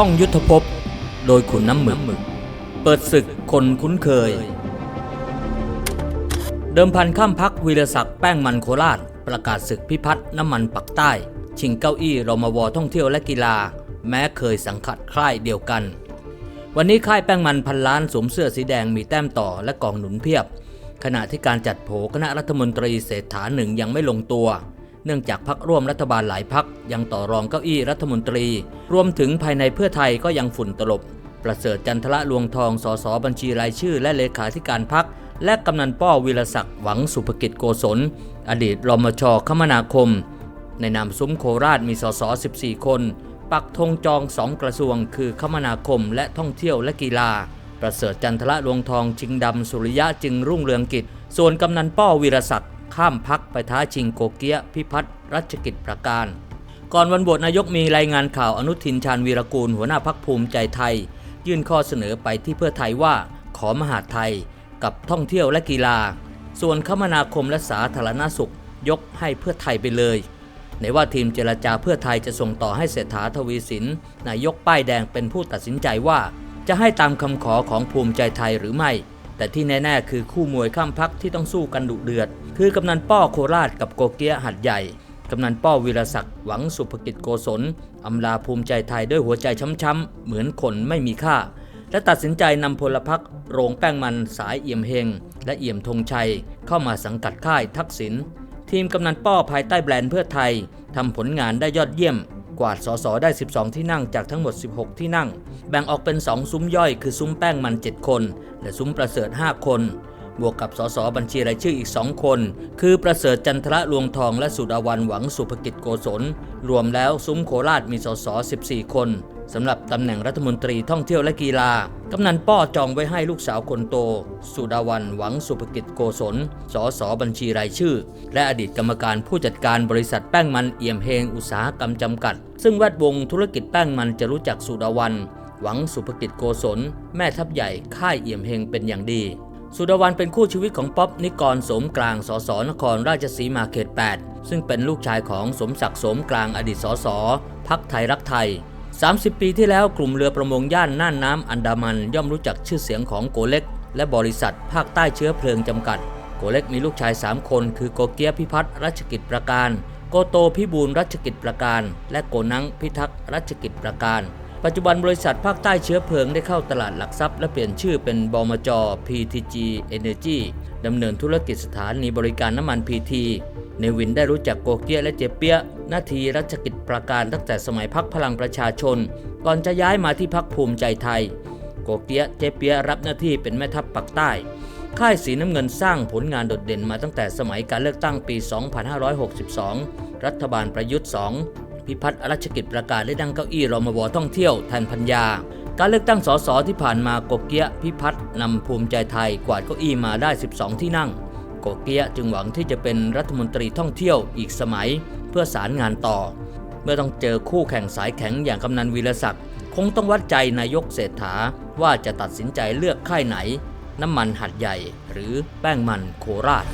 ท่องยุทธภพโดยขุนน้ำหมึกเปิดศึกคนคุ้นเคย เดิมพันข้ามพักวีรศักดิ์แป้งมันโคราช ประกาศศึกพิพัฒน์น้ำมันปักใต้ ชิงเก้าอี้รมวท่องเที่ยวและกีฬา แม้เคยสังกัดค่ายเดียวกัน วันนี้ค่ายแป้งมันพันล้านสวมเสื้อสีแดงมีแต้มต่อและกองหนุนเพียบ ขณะที่การจัดโผคณะรัฐมนตรีเศรษฐาหนึ่งยังไม่ลงตัว เนื่องจากพักร่วมรัฐบาลหลายพักยังต่อรองเก้าอี้รัฐมนตรี รวมถึงภายในเพื่อไทยก็ยังฝุ่นตลบ ประเสริฐจันทละลวงทองสสบัญชีรายชื่อ และเลขาธิการพัก และกำนันป้อวีรศักดิ์หวังสุภกิจโกศล อดีตรมชคมนาคม ในนามซุ้มโคราชมีสส14 คน ปักธงจองสองกระทรวง คือคมนาคม และท่องเที่ยวและกีฬา ประเสริฐจันทละลวงทองชิงดำสุริยะจึงรุ่งเรืองกิจ ส่วนกำนันป้อวีรศักดิ์ ข้ามพักไปท้าชิงโกเกียพิพัฒน์รัชกิจประการ ก่อนวันโหวตนายกมีรายงานข่าวอนุทินชาญวีรกูล หัวหน้าพักภูมิใจไทย ยื่นข้อเสนอไปที่เพื่อไทยว่าขอมหาดไทย กับท่องเที่ยวและกีฬา ส่วนคมนาคมและสาธารณสุข ยกให้เพื่อไทยไปเลยในว่าทีมเจรจาเพื่อไทยจะส่งต่อให้เศรษฐาทวีสินนายกป้ายแดงเป็นผู้ตัดสินใจว่า จะให้ตามคำขอของภูมิใจไทยหรือไม่ แต่ที่แน่ๆคือคู่มวยข้ามพักที่ต้องสู้กันดุเดือด คือกำนันป้อโคราชกับโกเกียหัดใหญ่กำนันป้อวีรศักดิ์หวังสุภกิจโกศลอำลาภูมิใจไทยด้วยหัวใจช้ำๆเหมือนคนไม่มีค่า และตัดสินใจนำพลพรรคโรงแป้งมันสายเอี่ยมเฮง และเอี่ยมธงชัย เข้ามาสังกัดค่ายทักษิณทีมกำนันป้อภายใต้แบรนด์เพื่อไทยทำผลงานได้ยอดเยี่ยม กวาดสสได้ 12 ที่นั่งจากทั้งหมด 16 ที่นั่ง แบ่งออกเป็น 2 ซุ้มย่อยคือซุ้มแป้งมัน 7 คน และซุ้มประเสริฐ 5 คน บวกกับสสบัญชีรายชื่ออีก 2 คน คือประเสริฐจันทระลวงทองและสุดาวันหวังสุภกิจโกศล รวมแล้วซุ้มโคราชมีสส14 คน สำหรับตำแหน่งรัฐมนตรีท่องเที่ยวและกีฬา กำนันป้อจองไว้ให้ลูกสาวคนโต สุดาวันหวังสุภกิจโกศล สสบัญชีรายชื่อ และอดีตกรรมการผู้จัดการบริษัทแป้งมันเอี่ยมเฮงอุตสาหกรรมจำกัด ซึ่งแวดวงธุรกิจแป้งมันจะรู้จักสุดาวันหวังสุภกิจโกศล แม่ทัพใหญ่ค่ายเอี่ยมเฮงเป็นอย่างดี สุดาวันเป็นคู่ชีวิตของป๊อบนิกรสมกลางสสนครราชสีมาเขต 8 ซึ่งเป็นลูกชายของสมศักดิ์สมกลางอดีตสสพักไทยรักไทย 30 ปีที่แล้วกลุ่มเรือประมงย่านน่านน้ำอันดามันย่อมรู้จักชื่อเสียงของโกเล็ก และบริษัท ภาคใต้เชื้อเพลิงจำกัด โกเล็กมีลูกชาย 3 คน คือโกเกียพิพัฒน์รัชกิจประการ โกโตพิบูลรัชกิจประการ และโกนังพิทักษ์รัชกิจประการ ปัจจุบันบริษัทภาคใต้เชื้อเพลิงได้เข้าตลาดหลักทรัพย์ และเปลี่ยนชื่อเป็นบมจ PTG Energy ดำเนินธุรกิจสถานีบริการน้ำมัน PT เนวินได้รู้จักโกเกียและเจเปียนาทีรัชกิจประการตั้งแต่สมัยพักพลังประชาชน ก่อนจะย้ายมาที่พักภูมิใจไทย โกเกียเจเปียรับหน้าที่เป็นแม่ทัพปักใต้ ค่ายสีน้ำเงินสร้างผลงานโดดเด่นมาตั้งแต่สมัยการเลือกตั้งปี 2562 รัฐบาลประยุทธ์ 2 พิพัฒน์รัชกิจประกาศได้ดังเก้าอี้รมวท่องเที่ยวแทนพัญญา การเลือกตั้งสสที่ผ่านมาโกเกียพิพัฒน์นำภูมิใจไทยกวาดเก้าอี้มาได้ 12 ที่นั่งโกเกียจึงหวังที่จะเป็นรัฐมนตรีท่องเที่ยวอีกสมัย เพื่อสารงานต่อ เมื่อต้องเจอคู่แข่งสายแข็งอย่างกำนันวีรศักดิ์คงต้องวัดใจนายกเศรษฐาว่าจะตัดสินใจเลือกค่ายไหน น้ำมันหัดใหญ่หรือแป้งมันโคราช